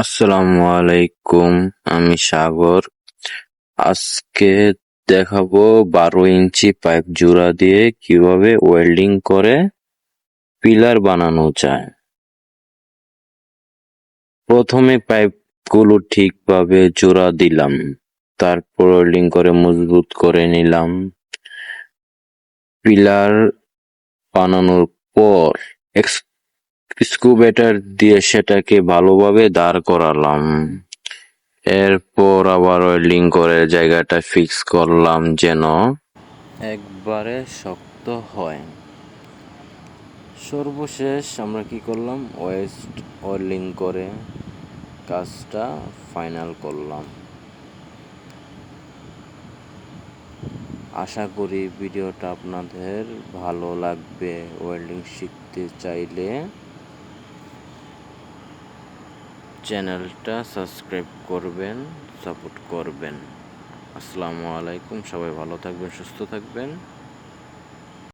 আসসালামু আলাইকুম আমি সাগর। আজকে দেখাবো বারো ইঞ্চি পাইপ জোড়া দিয়ে কীভাবে ওয়েল্ডিং করে পিলার বানানো যায়। প্রথমে পাইপগুলো ঠিকভাবে জোড়া দিলাম, তারপর ওয়েল্ডিং করে মজবুত করে নিলাম। পিলার বানানোর পর স্ক্রুবেটার দিয়ে সেটাকে ভালোভাবে দাঁড় করালাম। এরপর আবার ওয়েল্ডিং করে জায়গাটা ফিক্স করলাম যেন একবারে শক্ত হয়। সর্বশেষ আমরা কি করলাম? ওয়েস্ট ওয়েল্ডিং করে কাজটা ফাইনাল করলাম। আশা করি ভিডিওটা আপনাদের ভালো লাগবে। ওয়েল্ডিং শিখতে চাইলে চ্যানেলটা সাবস্ক্রাইব করবেন সাপোর্ট করবেন। আসসালামু আলাইকুম সবাই ভালো থাকবেন সুস্থ থাকবেন।